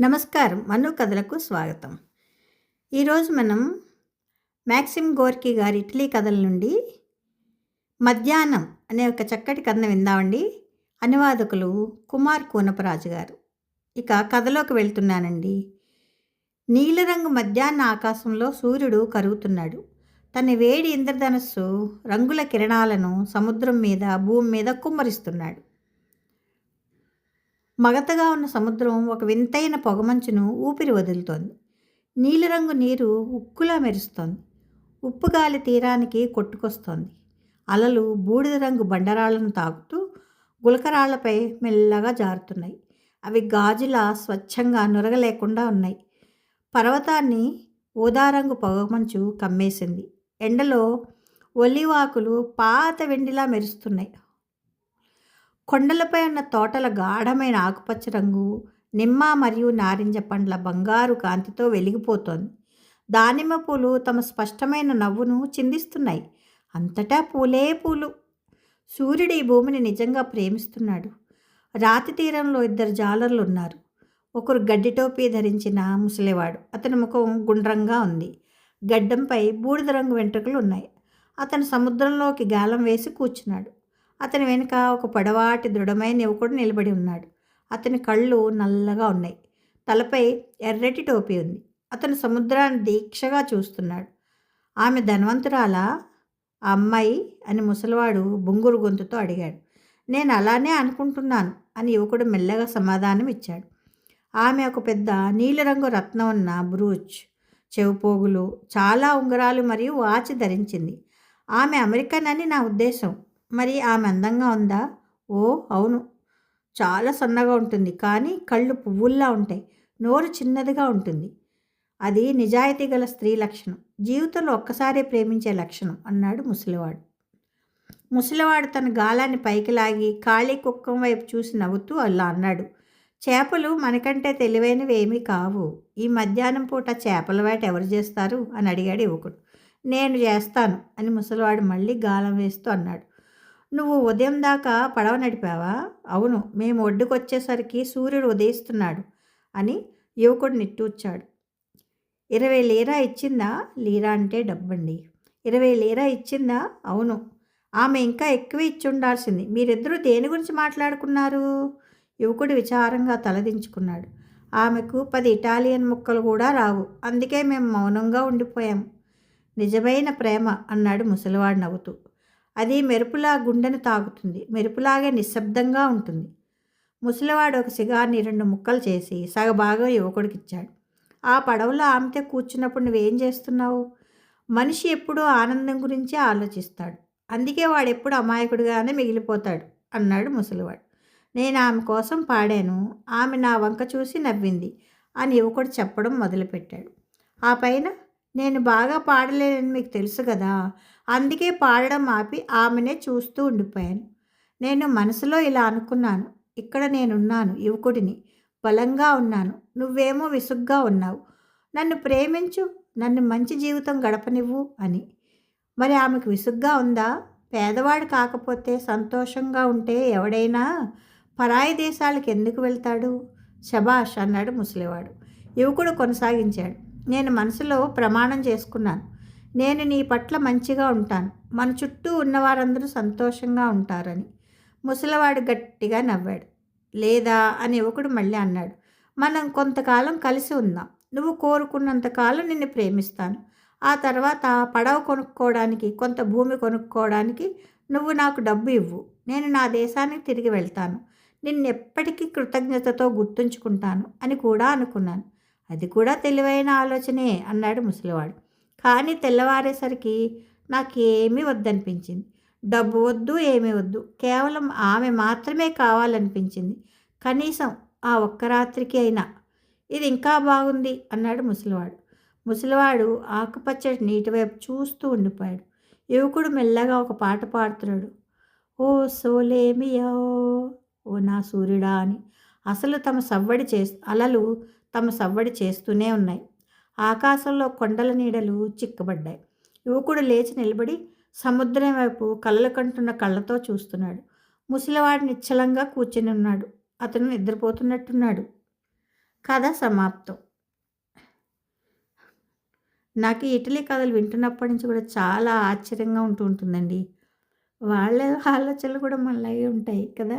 నమస్కారం మను కథలకు స్వాగతం. ఈరోజు మనం మ్యాక్సిమ్ గోర్కీ గారి ఇటలీ కథల నుండి మధ్యాహ్నం అనే ఒక చక్కటి కథను విందామండి. అనువాదకులు కుమార్ కూనపరాజు గారు. ఇక కథలోకి వెళ్తున్నానండి. నీలరంగు మధ్యాహ్న ఆకాశంలో సూర్యుడు కరుగుతున్నాడు. తన వేడి ఇంద్రధనస్సు రంగుల కిరణాలను సముద్రం మీద భూమి మీద కుమ్మరిస్తున్నాడు. మగతగా ఉన్న సముద్రం ఒక వింతైన పొగమంచును ఊపిరి వదులుతోంది. నీలిరంగు నీరు ఉక్కులా మెరుస్తోంది. ఉప్పు గాలి తీరానికి కొట్టుకొస్తోంది. అలలు బూడిద రంగు బండరాళ్ళను తాకుతూ గులకరాళ్ళపై మెల్లగా జారుతున్నాయి. అవి గాజులా స్వచ్ఛంగా నురగలేకుండా ఉన్నాయి. పర్వతాన్ని ఊదారంగు పొగమంచు కమ్మేసింది. ఎండలో ఒలివాకులు పాత వెండిలా మెరుస్తున్నాయి. కొండలపై ఉన్న తోటల గాఢమైన ఆకుపచ్చ రంగు నిమ్మ మరియు నారింజ పండ్ల బంగారు కాంతితో వెలిగిపోతోంది. దానిమ్మ పూలు తమ స్పష్టమైన నవ్వును చిందిస్తున్నాయి. అంతటా పూలే పూలు. సూర్యుడు ఈ భూమిని నిజంగా ప్రేమిస్తున్నాడు. రాతి తీరంలో ఇద్దరు జాలర్లు ఉన్నారు ఒకరు గడ్డి టోపీ ధరించిన ముసలివాడు. అతని ముఖం గుండ్రంగా ఉంది. గడ్డంపై బూడిద రంగు వెంట్రుకలు ఉన్నాయి. అతను సముద్రంలోకి గాలం వేసి కూర్చున్నాడు. అతని వెనుక ఒక పొడవాటి దృఢమైన యువకుడు నిలబడి ఉన్నాడు. అతని కళ్ళు నల్లగా ఉన్నాయి. తలపై ఎర్రటి టోపీ ఉంది. అతను సముద్రాన్ని దీక్షగా చూస్తున్నాడు. ఆమె ధనవంతురాలా? ఆ అమ్మాయి అని ముసలివాడు బొంగురు గొంతుతో అడిగాడు. నేను అలానే అనుకుంటున్నాను అని యువకుడు మెల్లగా సమాధానం ఇచ్చాడు ఆమె ఒక పెద్ద నీలిరంగు రత్నం ఉన్న బ్రూచ్ చెవుపోగులు చాలా ఉంగరాలు మరియు వాచ్ ధరించింది. ఆమె అమెరికన్ అని నా ఉద్దేశం. మరి ఆమె అందంగా ఉందా? ఓ అవును. చాలా సన్నగా ఉంటుంది కానీ కళ్ళు పువ్వుల్లా ఉంటాయి. నోరు చిన్నదిగా ఉంటుంది. అది నిజాయితీ గల స్త్రీ లక్షణం. జీవితంలో ఒక్కసారే ప్రేమించే లక్షణం అన్నాడు ముసలివాడు. ముసలివాడు తన గాలాన్ని పైకి లాగి ఖాళీ కుక్కం వైపు చూసి నవ్వుతూ అలా అన్నాడు. చేపలు మనకంటే తెలివైనవి ఏమీ కావు. ఈ మధ్యాహ్నం పూట చేపల వేట ఎవరు చేస్తారు? అని అడిగాడు యువకుడు. నేను చేస్తాను అని ముసలివాడు మళ్ళీ గాలం వేస్తూ అన్నాడు. నువ్వు ఉదయం దాకా పడవ నడిపావా? అవును మేము ఒడ్డుకొచ్చేసరికి సూర్యుడు ఉదయిస్తున్నాడు అని యువకుడు నిట్టూర్చాడు. ఇరవై లీరా ఇచ్చిందా? లీరా అంటే డబ్బండి. ఇరవై లీరా ఇచ్చిందా? అవును. ఆమె ఇంకా ఎక్కువ ఇచ్చి ఉండాల్సింది. మీరిద్దరూ దేని గురించి మాట్లాడుకున్నారు? యువకుడు విచారంగా తలదించుకున్నాడు. ఆమెకు పది ఇటాలియన్ ముక్కలు కూడా రావు. అందుకే మేము మౌనంగా ఉండిపోయాం. నిజమైన ప్రేమ అన్నాడు ముసలివాడు నవ్వుతూ. అది మెరుపులా గుండెను తాగుతుంది మెరుపులాగే నిశ్శబ్దంగా ఉంటుంది. ముసలివాడు ఒక సిగార్ని రెండు ముక్కలు చేసి సగభాగం యువకుడికి ఇచ్చాడు ఆ పడవలో ఆమెతో కూర్చున్నప్పుడు నువ్వేం చేస్తున్నావు? మనిషి ఎప్పుడూ ఆనందం గురించే ఆలోచిస్తాడు. అందుకే వాడెప్పుడు అమాయకుడిగానే మిగిలిపోతాడు అన్నాడు ముసలివాడు. నేను ఆమె కోసం పాడాను. ఆమె నా వంక చూసి నవ్వింది అని యువకుడు చెప్పడం మొదలుపెట్టాడు. ఆ పైన నేను బాగా పాడలేనని మీకు తెలుసు కదా అందుకే పాడడం ఆపి ఆమెనే చూస్తూ ఉండిపోయాను. నేను మనసులో ఇలా అనుకున్నాను. ఇక్కడ నేనున్నాను యువకుడిని. బలంగా ఉన్నాను. నువ్వేమో విసుగ్గా ఉన్నావు. నన్ను ప్రేమించు నన్ను మంచి జీవితం గడపనివ్వు అని. మరి ఆమెకు విసుగ్గా ఉందా? పేదవాడు కాకపోతే సంతోషంగా ఉంటే ఎవడైనా పరాయి దేశాలకు ఎందుకు వెళ్తాడు? శబాష్ అన్నాడు ముసలివాడు. యువకుడు కొనసాగించాడు. నేను మనసులో ప్రమాణం చేసుకున్నాను. నేను నీ పట్ల మంచిగా ఉంటాను. మన చుట్టూ ఉన్నవారందరూ సంతోషంగా ఉంటారని. ముసలివాడు గట్టిగా నవ్వాడు. లేదా? అని యువకుడు మళ్ళీ అన్నాడు. మనం కొంతకాలం కలిసి ఉందాం. నువ్వు కోరుకున్నంతకాలం నిన్ను ప్రేమిస్తాను. ఆ తర్వాత పడవ కొనుక్కోవడానికి కొంత భూమి కొనుక్కోవడానికి నువ్వు నాకు డబ్బు ఇవ్వు. నేను నా దేశానికి తిరిగి వెళ్తాను. నిన్నెప్పటికీ కృతజ్ఞతతో గుర్తుంచుకుంటాను అని కూడా అనుకున్నాను. అది కూడా తెలివైన ఆలోచనే అన్నాడు ముసలివాడు. కానీ తెల్లవారేసరికి నాకేమీ వద్దనిపించింది. డబ్బు వద్దు ఏమీ వద్దు. కేవలం ఆమె మాత్రమే కావాలనిపించింది. కనీసం ఆ ఒక్క రాత్రికి అయినా. ఇది ఇంకా బాగుంది అన్నాడు ముసలివాడు. ముసలివాడు ఆకుపచ్చ నీటి వైపు చూస్తూ ఉండిపోయాడు. యువకుడు మెల్లగా ఒక పాట పాడుతున్నాడు. ఓ సోలేమియో ఓ నా సూర్యుడా అని. అసలు తమ సవ్వడి చే అలలు తమ సవ్వడి చేస్తూనే ఉన్నాయి. ఆకాశంలో కొండల నీడలు చిక్కబడ్డాయి. యువకుడు లేచి నిలబడి సముద్రం వైపు కళ్ళ కంటున్న కళ్ళతో చూస్తున్నాడు. ముసలివాడు నిశ్చలంగా కూర్చుని ఉన్నాడు. అతను నిద్రపోతున్నట్టున్నాడు. కథ సమాప్తం. నాకు ఇటలీ కథలు వింటున్నప్పటి నుంచి కూడా చాలా ఆశ్చర్యంగా ఉంటూ ఉంటుందండి. వాళ్ళ ఆలోచనలు కూడా మళ్ళీ ఉంటాయి కదా.